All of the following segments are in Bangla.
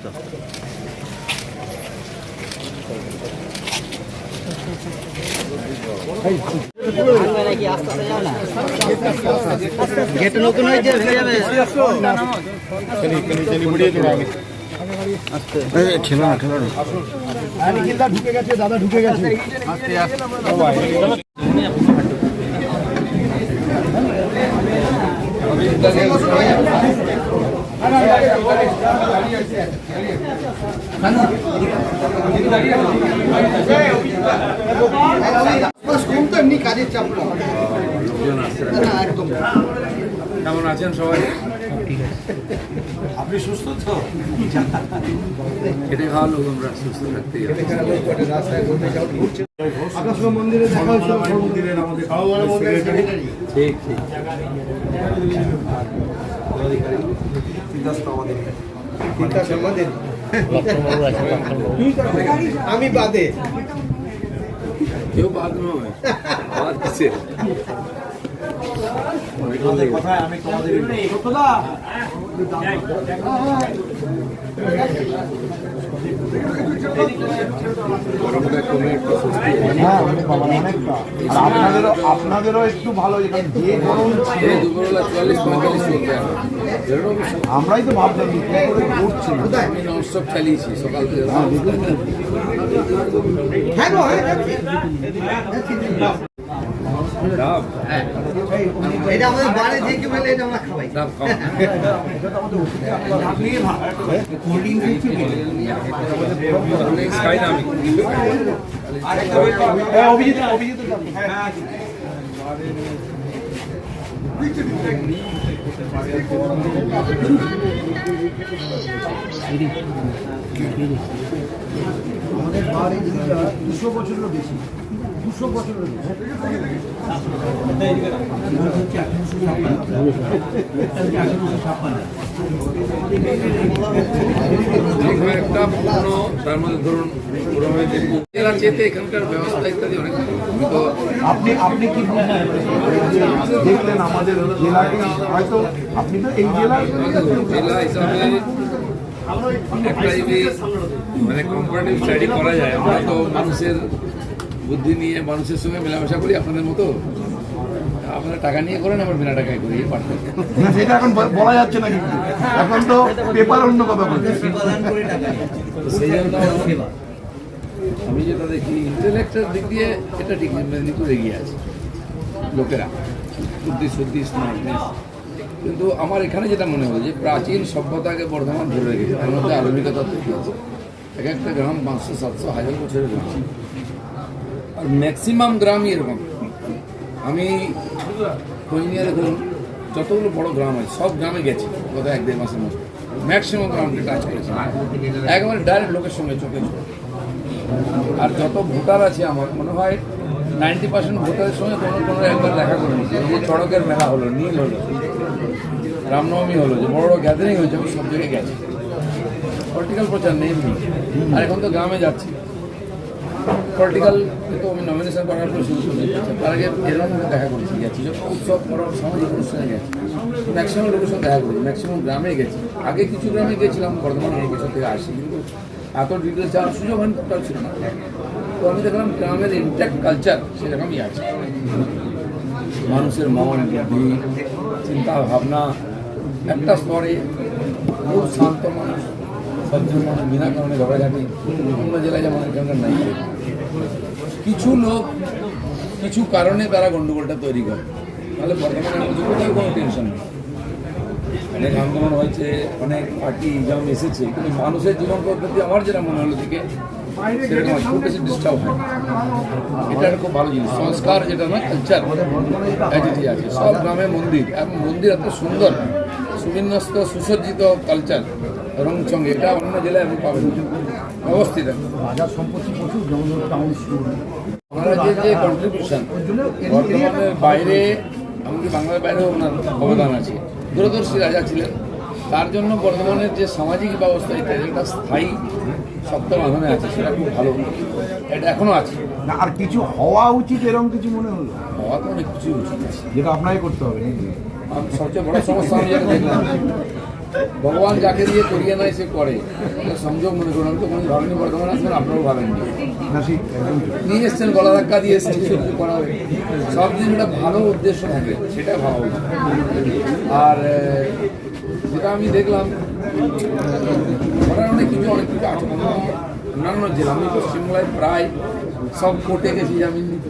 আস্তে আস্তে গেট নতুন হয়েছে ভেঙে যাবে। ঠেলো না ঢুকে গেছে দাদা ঢুকে গেছে কম তো এমনি কাজের চাপ না। একদম। কেমন আছেন সবাই? আপনি সুস্থ তো? খেটে খাওয়া লোক আমরা সুস্থ থাকতেই হবে। মন্দিরে মন্দিরের আমাদের সেক্রেটারি। ঠিক ঠিক তিনটা সম্বন্ধে আমি বাদে। কেউ বাদ নয় বাদ কিসে আমি তোমাদের গরমটা কমে একটু স্বস্তি হয়। হ্যাঁ অনেকটা আর আপনাদেরও আপনাদেরও একটু ভালো এখানে যে গরম ছিল। আমরাই তো ভাবলাম কি করে ঘুরছি আমি ননস্টপ চালিয়েছি সকাল থেকে। ডাব এটা আমাদের বাড়ি যে কেউ এলে এটা আমরা খাওয়াই। ডাব কম। অনেক খাই না আমি অভিজিৎ অভিজিৎ আমাদের বাড়ি দুশো বছরেরও বেশি। দুশো যেখানে একটা পুরনো তার মধ্যে ধরুন জেলা চেতে এখানকার ব্যবস্থা ইত্যাদি অনেক আপনি আপনি কি দেখলেন আমাদের জেলাকে হয়তো আপনি তো এই জেলা হিসাবে একটা যদি মানে কম্পারেটিভ স্টাডি করা যায়। আমরা তো মানুষের বুদ্ধি নিয়ে মানুষের সঙ্গে মেলামেশা করি আপনাদের মতো? আপনারা টাকা নিয়ে করেন আবার বিনা টাকায় করি পার্থক্য। সেটা এখন বলা যাচ্ছে না কিন্তু। এখন তো পেপার অন্য কথা বলছে। সেই জন্য আমি যেটা দেখি ইন্টেলেক্টের দিক দিয়ে এটা ঠিক মেদিনীপুর এগিয়ে আছে লোকেরা। বুদ্ধি শুদ্ধি স্মার্টনেস কিন্তু আমার এখানে যেটা মনে হয় যে প্রাচীন সভ্যতাকে বর্ধমান ধরে রেখেছে তার মধ্যে আধুনিকতা তৈরি আছে এক একটা গ্রাম পাঁচশো সাতশো হাজার বছরের গ্রাম। আর ম্যাক্সিমাম গ্রামই এরকম। আমি খোঁজ দেখুন যতগুলো বড় গ্রাম আছে, সব গ্রামে গেছি গত এক দেড় মাসের মধ্যে। ম্যাক্সিমাম গ্রামকে টাচ করেছি একেবারে ডাইরেক্ট লোকের সঙ্গে চোখে আর যত ভোটার আছে আমার, মনে হয় নাইনটি পার্সেন্ট ভোটারের সঙ্গে কোনো কোনো একবার দেখা করে নিয়েছি। চড়কের মেলা হলো, নীল হলো, রামনবমী হলো, যে বড় বড় গ্যাদারিং হয়েছে, আমি সব জায়গায় গেছি। পলিটিক্যাল প্রচার নেই আর এখন তো গ্রামে যাচ্ছি। পলিটিক্যাল তো আমি নমিনেশন করার পর শুরু করেছি তার আগে এরকম দেখা করেছি গেছি যখন উৎসব বড় সামাজিক অনুষ্ঠানে গেছি। ম্যাক্সিমাম লোকের সঙ্গে দেখা করেছি ম্যাক্সিমাম গ্রামে গেছি। আগে কিছু গ্রামে গেছিলাম, বর্ধমান এই বছর থেকে আসি, কিন্তু এত ডিটেলস যাওয়ার সুযোগ হয়নি, তাও ছিল না। তো আমি দেখলাম গ্রামের ইনট্যাক্ট কালচার সেরকমই আছে। মানুষের মন বুদ্ধি চিন্তা, ভাবনা, একটা স্তরে খুব শান্ত মানুষ। সহ্য মানুষ বিনা কারণে ঝগড়াঝাটি অন্য জেলায় যেমন এখানকার নাই। কিছু লোক কিছু কারণে তারা গন্ডগোলটা তৈরি করে। তাহলে বর্তমানে মধ্যে কোথাও কোনো টেনশন নেই। অনেক আন্দোলন হয়েছে, অনেক পার্টি যেমন এসেছে, কিন্তু মানুষের জীবন পদ্ধতি আমার যেটা মনে হলো থেকে সেরকম খুব বেশি ডিস্টার্ব হয় এটা একটা খুব ভালো জিনিস। সংস্কার যেটা না কালচার অ্যাজিটি আছে। সব গ্রামে মন্দির। এবং মন্দির এত সুন্দর। সুবিন্যস্ত, সুসজ্জিত কালচার রংচং এটা অন্য জেলায় আপনি পাবেন একদম। বাজার সম্পত্তি প্রচুর যেমন টাউন স্কুল ওনারা যে কন্ট্রিবিউশন বর্তমানের বাইরে এমনকি বাংলার বাইরেও ওনার অবদান আছে। দূরদর্শী রাজা ছিলেন। তার জন্য বর্তমানের যে সামাজিক ব্যবস্থা ইত্যাদি একটা স্থায়ী শক্ত মাধ্যমে আছে সেটা খুব ভালো। এটা এখনও আছে। না আর কিছু হওয়া উচিত এরকম কিছু মনে হলো? হওয়া তো অনেক কিছুই উচিত আছে। যেটা আপনাকে করতে হবে সবচেয়ে বড় সমস্যা আমি যেটা দেখলাম ভগবান যাকে দিয়ে করিয়ে নেয় সে করে সংযোগ মনে করুন আমি তো কোনো ধরনের বর্ধমানে আসবেন আপনারাও ভাবেননি। নিয়ে এসছেন গলা ধাক্কা দিয়ে এসছেন কিছু করা হবে সব দিন একটা ভালো উদ্দেশ্য থাকে সেটা উচিত। আর যেটা আমি দেখলাম অনেক কিছু অনেক কিছু আছে অন্যান্য জেলা আমি পশ্চিমবাংলায় প্রায় সব কোর্টে গেছি জামিন নিতে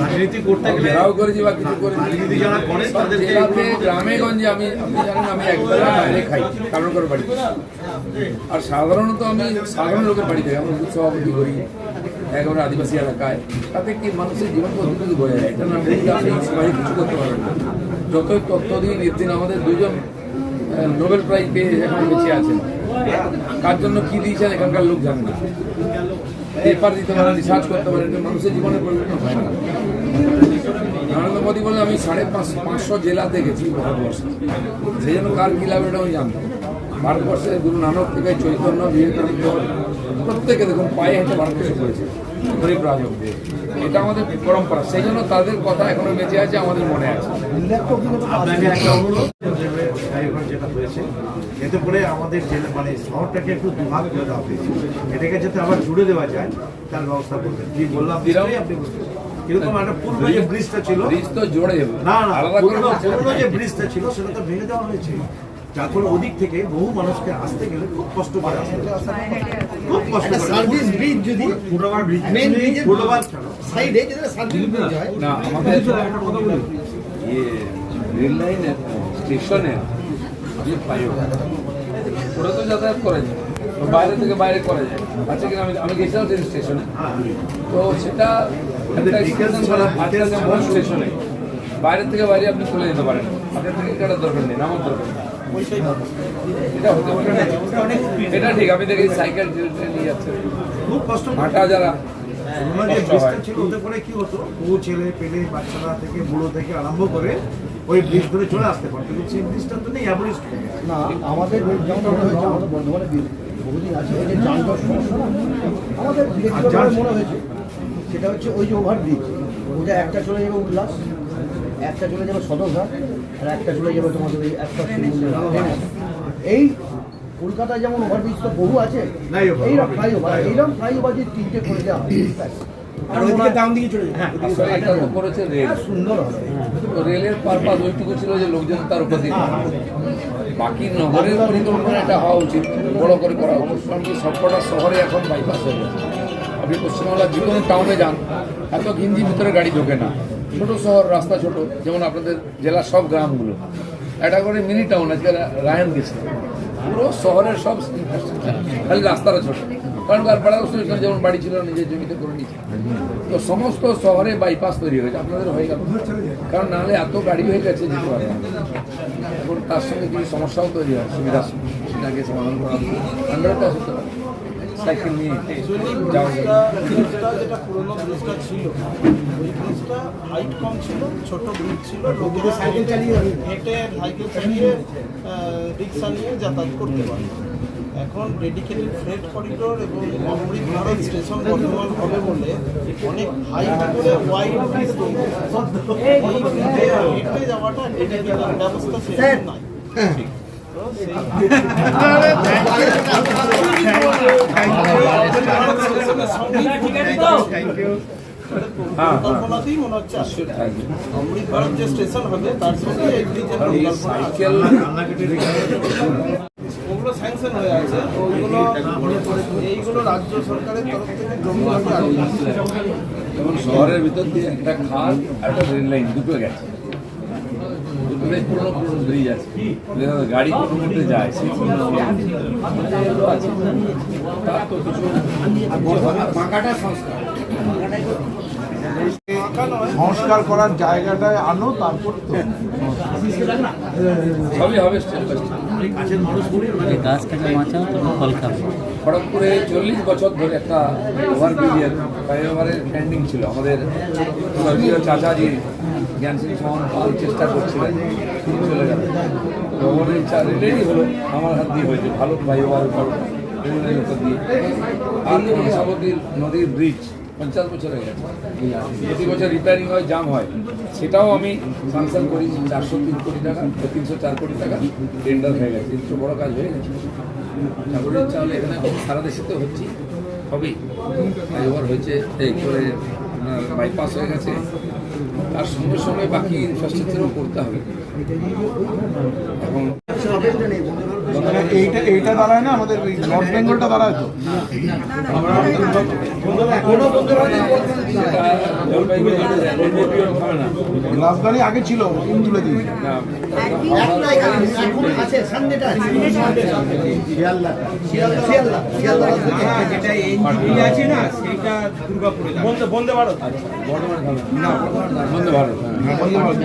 রাজনীতি করতে গেলে ঘেরাও করেছি বা কিছু করেছি। রাজনীতি যারা করে তাদেরকে গ্রামে গঞ্জে আমি আপনি জানেন আমি একবেলা বাইরে খাই কারণ করে বাড়ি আর সাধারণত আমি সাধারণ লোকের বাড়িতে আমরা সভাপতি করি একেবারে আদিবাসী এলাকায়। তাতে কি মানুষের জীবন পদ্ধতি বোঝা যায় এটা না আপনি সবাই কিছু করতে পারবেন না। যতই তথ্য দিন দিন আমাদের দুজন নোবেল প্রাইজ পেয়ে এখন বেঁচে আছেন। কার জন্য কি দিয়েছেন এখানকার লোক জানে না। পেপার দিতে পারেন রিসার্চ করতে পারেন মানুষের জীবনে পরিবর্তন হয় না। নরেন্দ্র মোদী বলে আমি সাড়ে পাঁচ পাঁচশো জেলাতে গেছি ভারতবর্ষে। সেই জন্য কার কী লাভ, এটা আমি জানতাম ভারতবর্ষে গুরু নানক থেকে চৈতন্য, বিবেকানন্দ, প্রত্যেকে দেখুন, পায়ে হেঁটে ভারতবর্ষে করেছে গরিব রাজ অব্দি। এটা আমাদের পরম্পরা। সেই জন্য তাদের কথা এখনও বেঁচে আছে, আমাদের মনে আছে আপনাকে একটা অনুরোধ এখন যেটা হয়েছে এতে করে আমাদের জেলা মানে শহরটাকে একটু দুভাগ করে দেওয়া হয়েছে। এটাকে যাতে আবার জুড়ে দেওয়া যায় তার ব্যবস্থা করবেন। কি বললাম? আপনি? বুঝতে। একটা যে ব্রিজটা ছিল। ব্রিজ তো জোড়ে না না পুরনো পুরনো যে ব্রিজটা ছিল সেটা তো ভেঙে দেওয়া হয়েছে। যার ফলে ওদিক থেকে বহু মানুষকে আসতে গেলে খুব কষ্ট করে আসতে খুব কষ্ট একটা করে সার্ভিস ব্রিজ যদি ফুটওভার ব্রিজ ব্রিজের ফুটওভার সাইডে যদি সার্ভিস ব্রিজ হয়। না আমাদের ইয়ে রেল লাইনের স্টেশনের তো যাতায়াত করে যায় বাইরে থেকে বাইরে করা যায়। আচ্ছা কিনা আমি আমি গেছিলাম সেই স্টেশনে তো সেটা স্টেশন বাইরে থেকে বাইরে আপনি চলে যেতে পারেন। আপনার টিকিট কাটার দরকার নেই নামার দরকার নেই। এটা হতে পারে। এটা ঠিক আমি দেখি সাইকেল নিয়ে যাচ্ছে। খুব কষ্ট হাঁটা যারা পুরোনো যে কষ্ট। ব্রিজটা ছিল ওতে করে কি হতো? বহু ছেলে পেলে বাচ্চারা থেকে বুড়ো থেকে আরম্ভ করে ওই ব্রিজ ধরে চলে আসতে পারতো কিন্তু সেই ব্রিজটা তো নেই অ্যাভারেজ না আমাদের মনে হয়েছে আমাদের বর্ধমানে বি- বহুদিন আছে এই যে যানজট সমস্যা আমাদের মনে হয়েছে। সেটা হচ্ছে ওই যে ওভার ব্রিজ ওটা একটা চলে যাবে উল্লাস একটা চলে যাবে সদরঘাট আর একটা চলে যাবে তোমাদের ওই একটা এই কলকাতায় যেমন ওভারব্রিজ তো বহু আছে এইরকম ফ্লাইওভার। এইরকম ফ্লাইওভার যে তিনটে করে দেওয়া হয়। আর ওইদিকে দাম দিকে চলে যায় এটা করেছে রেল। সুন্দর তো রেলের পারপাস ওইটুকু ছিল যে লোকজন তার উপর বাকি নগরের পরিকল্পনা এটা হওয়া উচিত। বড় করে করা উচিত। কারণ কি সবকটা শহরে এখন বাইপাস হয়ে গেছে। আপনি পশ্চিমবাংলার যে কোনো টাউনে যান এত ঘিঞ্জি ভিতরে গাড়ি ঢোকে না। ছোট শহর রাস্তা ছোট যেমন আপনাদের জেলার সব গ্রামগুলো। একটা করে মিনি টাউন আজকে রায়ন গেছে। পুরো শহরের সব infrastructure, খালি রাস্তাটা ছোট। কারণ কারপাড়া স্টেশন যেমন বাড়ি ছিল নিজের জমিতে করে নিয়েছে। তো সমস্ত শহরে বাইপাস তৈরি হয়েছে আপনাদের হয়ে গেল। কারণ নাহলে এত গাড়ি হয়ে গেছে যেতে পারে। এখন তার সঙ্গে কিছু সমস্যাও তৈরি হয় সুবিধা সেটাকে সমাধান করা আন্ডারটা হতে পারে। সাইকেল নিয়ে যাওয়া যেটা পুরোনো ব্রিজটা ছিল ওই ব্রিজটা হাইট কম ছিল ছোট ব্রিজ ছিল লোকেরা সাইকেল চালিয়ে হেঁটে সাইকেল চালিয়ে রিক্সা নিয়ে যাতায়াত করতে পারে এখন ডেডিকেটেড ফ্রেট করিডোর এবং অমৃত ভারত স্টেশন বর্তমান হবে বলে অনেক হাইট করে ওয়াইড ব্রিজ এই যাওয়াটা ডেডিকেটেড ব্যবস্থা সেরকম সঙ্গে হ্যাঁ। কল্পনাতেই মনে হচ্ছে। অমৃত ভারত যে স্টেশন হবে তার সঙ্গে এই ব্রিজের পরিকল্পনা স্যাংশন হয়ে আছে তো ওইগুলো এইগুলো রাজ্য সরকারের তরফ থেকে জমি যেমন শহরের ভিতর দিয়ে একটা খাল আর একটা রেল লাইন দুটো গেছে। দুটোতেই পুরনো পুরনো ব্রিজ আছে। গাড়ি কোনো মধ্যে যায় সেই তার তো কিছু সংস্কার। করার জায়গাটায় আনো তারপর সবই হবে স্টেপ বাই স্টেপ গাছ কাটা বাঁচাও তখন ফল খাবে। খড়গপুরে চল্লিশ বছর ধরে একটা ওভার ব্রিজের ফ্লাইওভারের পেন্ডিং ছিল। আমাদের চাচাজি জ্ঞান সিং মোহন পাল চেষ্টা করছিলেন তিনি চলে গেল। ওভারের রেডি হলো আমার হাত দিয়ে হয়েছে। ভালো ফ্লাইওভার রেলের দিয়ে। আর নদীর ব্রিজ পঞ্চাশ বছর হয়ে গেছে। প্রতি বছর রিপেয়ারিং হয় জাম হয়। সেটাও আমি স্যাংশন করি, চারশো তিন কোটি টাকা তিনশো চার কোটি টাকা টেন্ডার হয়ে গেছে। তিনশো বড় কাজ হয়ে গেছে। ঠাকুরের চাল এখানে সারা দেশে তো হচ্ছে। হবেই। ফ্লাইওভার হয়েছে, এই করে বাইপাস হয়ে গেছে। তার সঙ্গে সঙ্গে বাকি ইনফ্রাস্ট্রাকচারও করতে হবে। মানে এইটা এইটা দাঁড়ায় না আমাদের নর্থ বেঙ্গলটা দাঁড়ায় তো। রাজধানী আগে ছিল তিন তুলে দিয়েছে। বন্দে বন্দে ভারত। বন্দে ভারত। বন্দে ভারত।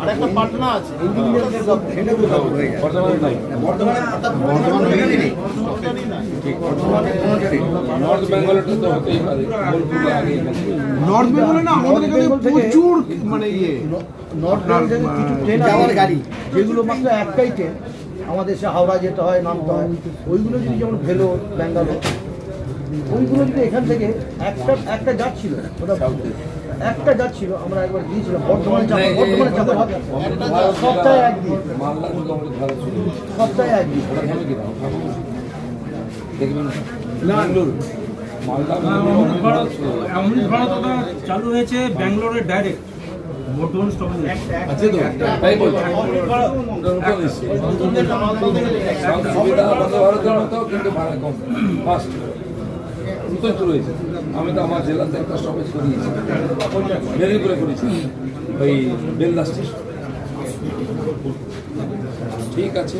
আর একটা পাটনা আছে। নর্থ বেঙ্গলটা তো হতেই পারে। নর্থ বেঙ্গলে না আমাদের এখানে প্রচুর মানে ইয়ে। নর্থ বেঙ্গল থেকে কিছু ট্রেন যাওয়ার গাড়ি। যেগুলো মাত্র একটাই ট্রেন। আমাদের সে হাওড়া যেতে হয় নামতে হয়। ওইগুলো যদি যেমন ভেলো ব্যাঙ্গালোর ওইগুলো যদি এখান থেকে একটা একটা যাচ্ছিল ওটা একটা যাচ্ছিল আমরা একবার গিয়েছিলাম বর্ধমানে চাপা বর্ধমানে চাপা সপ্তাহে একদিন সপ্তাহে একদিন দেখবেন অমৃত ভারত চালু হয়েছে ব্যাঙ্গালোরে ডাইরেক্ট মতো কিন্তু ভাড়া কম। ফার্স্ট নতুন শুরু হয়েছে আমি তো আমার জেলাতে একটা স্টপেজ করিয়েছি। মেদিনীপুরে করেছি ওই বেলদা স্টেশন ঠিক আছে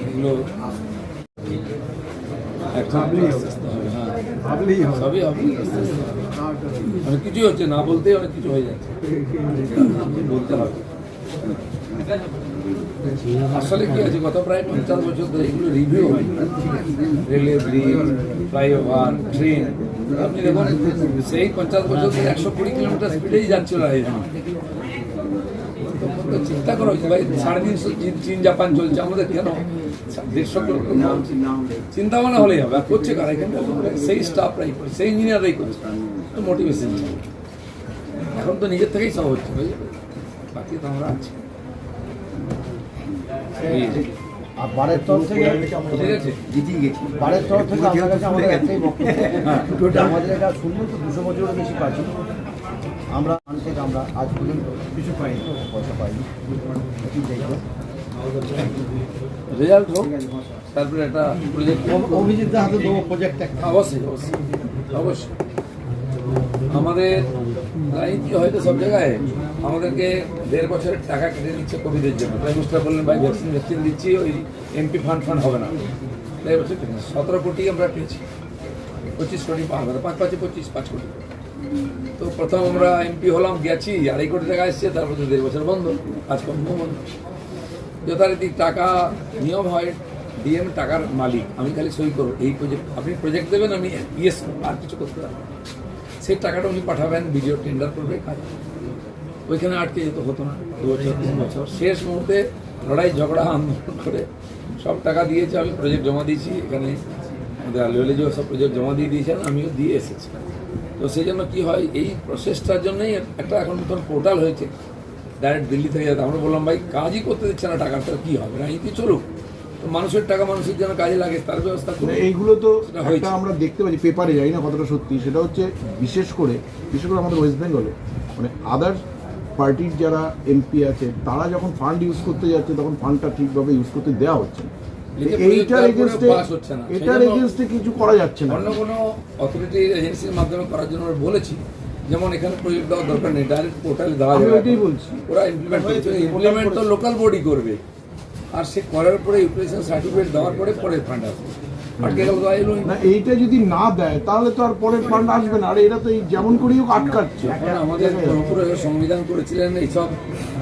এগুলো। অনেক কিছুই হচ্ছে না বলতেই অনেক কিছু হয়ে যাচ্ছে। বলতে হবে। আসলে কি আছে? গত প্রায় পঞ্চাশ বছর ধরে এগুলো রিভিউ হয়। রেলের ব্রিজ ফ্লাইওভার ট্রেন আপনি দেখুন, সেই পঞ্চাশ বছর ধরে একশো কুড়ি কিলোমিটার স্পিডেই যাচ্ছিল চিন্তা করা হয়েছে ভাই সাড়ে তিনশো চীন জাপান চলছে, আমাদের কেন? দেড়শো চিন্তা ভাবনা হলেই হবে, আর করছে কারা? লোকরা? সেই স্টাফরাই করছে, সেই ইঞ্জিনিয়াররাই করছে। মোটিভেশন এখন তো নিজের থেকেই সব হচ্ছে বাকি তো আমরা আছি। আর বারের তরফ থেকে বারের তরফ থেকে কাছে আমাদের একটাই বক্তব্য। হ্যাঁ। আমাদের এটা তো দুশো বছরের বেশি আমরা আজ পর্যন্ত কিছু পাইনি পয়সা পাইনি। রেজাল্ট হোক তারপরে একটা প্রজেক্ট অভিজিৎ হাতে দেবো প্রজেক্ট অবশ্যই অবশ্যই। অবশ্যই। আমাদের রাজনীতি হয়তো সব জায়গায় আমাদেরকে দেড় বছরের টাকা কেটে নিচ্ছে কোভিডের জন্য। প্রাইম মিনিস্টার বললেন, ভাই, ভ্যাকসিন ভ্যাকসিন দিচ্ছি, ওই এমপি ফান্ড ফান্ড হবে না। তাই বছর সতেরো কোটি আমরা পেয়েছি। পঁচিশ কোটি পাঁচ পাঁচ পাঁচে পঁচিশ, পাঁচ কোটি। তো প্রথম আমরা এমপি হলাম, গেছি, আড়াই কোটি টাকা এসছে, তারপর তো দেড় বছর বন্ধ কাজকর্ম বন্ধ। যথারীতি টাকা নিয়ম হয়, ডিএম টাকার মালিক, আমি খালি সই করব। এই প্রজেক্ট আপনি প্রজেক্ট দেবেন, আমি ইয়েস আর কিছু করতে পারব। সেই টাকাটা উনি পাঠাবেন ভিডিও টেন্ডার করবে, কাজ। ওইখানে আটকে যেত হতো না, দু বছর, তিন বছর। শেষ মুহূর্তে লড়াই, ঝগড়া, আন্দোলন করে সব টাকা দিয়েছে, আমি প্রজেক্ট জমা দিয়েছি, এখানে আমাদের আলিওলেজিও সব প্রজেক্ট জমা দিয়ে দিয়েছেন আমিও দিয়ে এসেছি। তো সেই জন্য কী হয়, এই প্রসেসটার জন্যই একটা এখন নতুন পোর্টাল হয়েছে ডাইরেক্ট দিল্লি থেকে। যাতে আমরা বললাম, ভাই, কাজই করতে দিচ্ছে না টাকাটা, কী হবে? রাজনীতি চলুক। মানুষের টাকা মানুষের যেন কাজে লাগে তার ব্যবস্থা মানে করুন এইগুলো তো একটা আমরা দেখতে পাচ্ছি পেপারে যাই না কতটা সত্যি সেটা হচ্ছে বিশেষ করে বিশেষ করে আমাদের ওয়েস্ট বেঙ্গলে মানে আদার পার্টির যারা এমপি আছে তারা যখন ফান্ড ইউজ করতে যাচ্ছে তখন ফান্ডটা ঠিকভাবে ইউজ করতে দেওয়া হচ্ছে না। এইটার এগেনস্টে করে pass হচ্ছে না। সেই এটার এগেনস্টে কিছু করা যাচ্ছে না। অন্য কোনো অথরিটি এজেন্সির মাধ্যমে করার জন্য আমরা বলেছি। যেমন এখানে প্রজেক্ট দেওয়ার দরকার নেই ডাইরেক্ট পোর্টালে দেওয়া যাবে। ওইটাই বলছি। ওরা ইমপ্লিমেন্ট ইমপ্লিমেন্ট তো লোকাল বডি করবে। আর সে করার পরে ইউটিলাইজেশন সার্টিফিকেট দেওয়ার পরে পরে ফান্ড আসবে। আটকে গেল না এইটা যদি না দেয় তাহলে তো আর পরের ফান্ড আসবে না। আর এরা তো এই যেমন করেই হোক আটকাচ্ছে। আমাদের পুরো সংবিধান করেছিলেন এইসব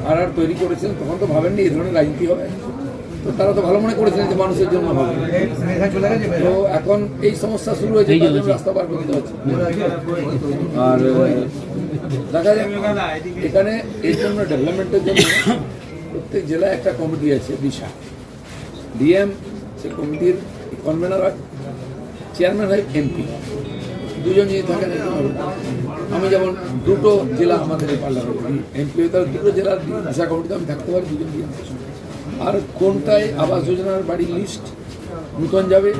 আর আর তৈরি করেছিলেন তখন তো ভাবেননি এই ধরনের রাজনীতি হবে। তো তারা তো ভালো মনে করেছিলেন যে মানুষের জন্য হবে। তো এখন এই সমস্যা শুরু হয়েছে রাস্তা পার করতে হচ্ছে। আর দেখা যাক এখানে এই জন্য ডেভেলপমেন্টের জন্য প্রত্যেক জেলায় একটা কমিটি আছে, দিশা। ডিএম, সে কমিটির কনভেনার হয় চেয়ারম্যান হয় এমপি। দুজন যদি থাকেন আমি যেমন দুটো জেলা আমাদের পার্লামেন্ট এমপি হয়ে তাহলে দুটো জেলার দিশা কমিটিতে আমি থাকতে পারি, দুজন দিয়ে। আর কোনটায় আবাস যোজনার বাড়ির লিস্ট নূতন যাবে,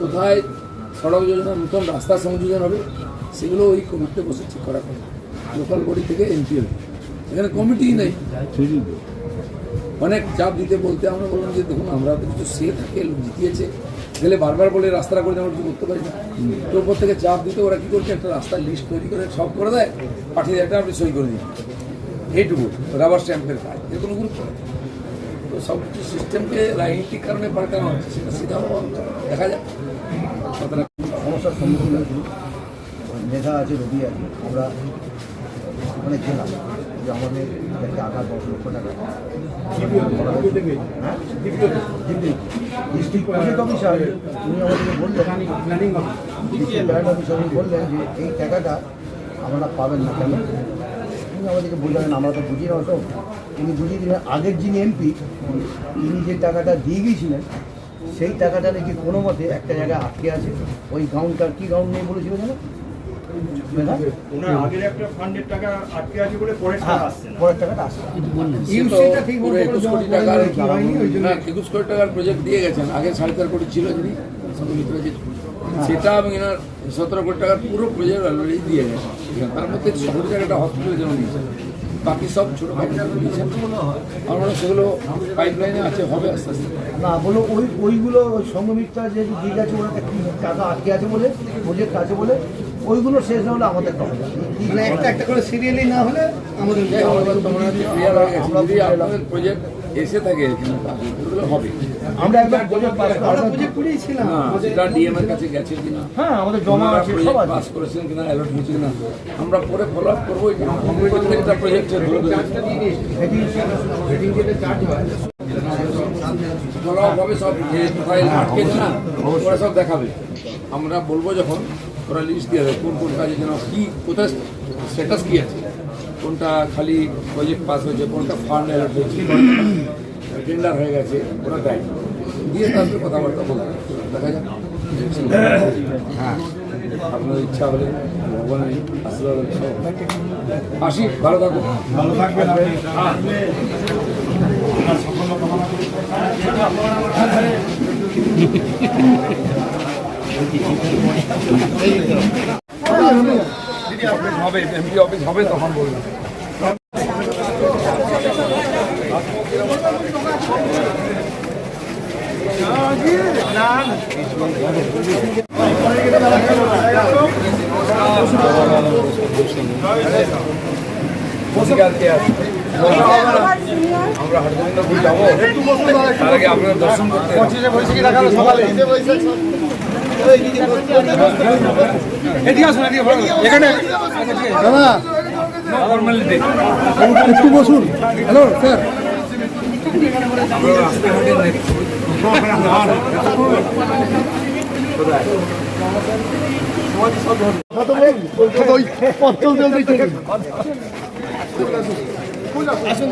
কোথায় সড়ক যোজনা, নতুন রাস্তা সংযোজন হবে, সেগুলো ওই কমিটিতে বসে ঠিক করা হবে লোকাল বডি থেকে এমপি হবে। এখানে কমিটিই নেই। অনেক চাপ দিতে বলতে আমরা বললাম যে দেখুন, আমরা তো কিছু সে থাকে লোক জিতিয়েছে। গেলে বারবার বলে রাস্তাটা করে আমরা কিছু করতে পারি না। তো উপর থেকে চাপ দিতে ওরা কি করছে, একটা রাস্তার লিস্ট তৈরি করে সব করে দেয়, পাঠিয়ে দেয় একটা আপনি সই করে দিন এইটুকু রাবার স্ট্যাম্পের কাজ এর কোনো গুরুত্ব তো সব কিছু সিস্টেমকে রাজনীতিক কারণে পাল্টানো হচ্ছে, সেটা সেটাও দেখা কতটা সমস্যার সম্মুখীন মেধা আছে রবি আছে, আমরা ওখানে গেলাম যে আমাদের একটা আকার দশ লক্ষ টাকা উনি আমাদেরকে বললেন যে এই টাকাটা পাবেন না কেন? উনি আমাদেরকে বললেন আমরা তো বুঝি না সব তিনি বুঝিয়ে দিলেন, আগের যিনি এমপি, তিনি যে টাকাটা দিয়ে গিয়েছিলেন, সেই টাকাটা নাকি কোনো মতে একটা জায়গায় আটকে আছে। ওই গাউনটার কি গাউন নেই বলেছিল মেধা? ওনার আগের একটা ফান্ডের টাকা আটকে আছে বলে পরের হ্যাঁ, পরের টাকাটা আসছে। ইউসিটা ঠিক পুরো একুশ কোটি টাকার না একুশ কোটি টাকার প্রজেক্ট দিয়ে গেছেন। আগে সাড়ে চার কোটি ছিল যিনি সেটা এবং এনার সতেরো কোটি টাকার পুরো প্রজেক্ট অলরেডি দিয়ে গেছেন তার মধ্যে ছ কোটি টাকাটা হসপিটালের জন্য নিয়েছেন বাকি সব ছোটো আমরা সেগুলো পাইপ লাইনে আছে হবে আস্তে আস্তে। না বলো ওই ওইগুলো ওই সঙ্গমিত্রা যে দিয়ে গেছে ওরা কি টাকা আটকে আছে বলে প্রজেক্ট আছে বলে? ওইগুলো শেষ না হলে আমাদের মানে একটা একটা করে সিরিয়ালি না হলে আমাদের হয়ে প্রজেক্ট এসে থাকে হবে। আমরা প্রজেক্ট পাস আমরা প্রজেক্ট করেই সেটা ডিএম এর কাছে গেছে কিনা। হ্যাঁ আমাদের জমা আছে সব আছে। পাস করেছেন কিনা হয়েছে কিনা আমরা পরে ফলো আপ করব প্রত্যেকটা প্রজেক্টে ধরে ধরে ফলো আপ হবে সব যে কোথায় আটকেছে না ওরা সব দেখাবে। আমরা বলব যখন ওরা লিস্ট দিয়ে দেবে কোন কোন কাজে যেন কী কোথায় স্ট্যাটাস কী আছে কোনটা খালি প্রজেক্ট পাস হয়েছে কোনটা ফান্ড অ্যালট হয়েছে টেন্ডার হয়ে গেছে ওরা দেয়। দিয়ে তারপরে কথাবার্তা বলতে দেখা যাক। হ্যাঁ আপনার ইচ্ছা হলে ভগবানের আশীর্বাদ। আসি ভালো থাকুন। ভালো থাকবেন হবে অফিস হবে তখন বলবেন আমরা হাটগোবিন্দপুর যাব। তার আগে আপনার দর্শন করতে এদিকে আসুন এদিকে ভালো ফর্মালিটি একটু বসুন। Hello sir. আসুন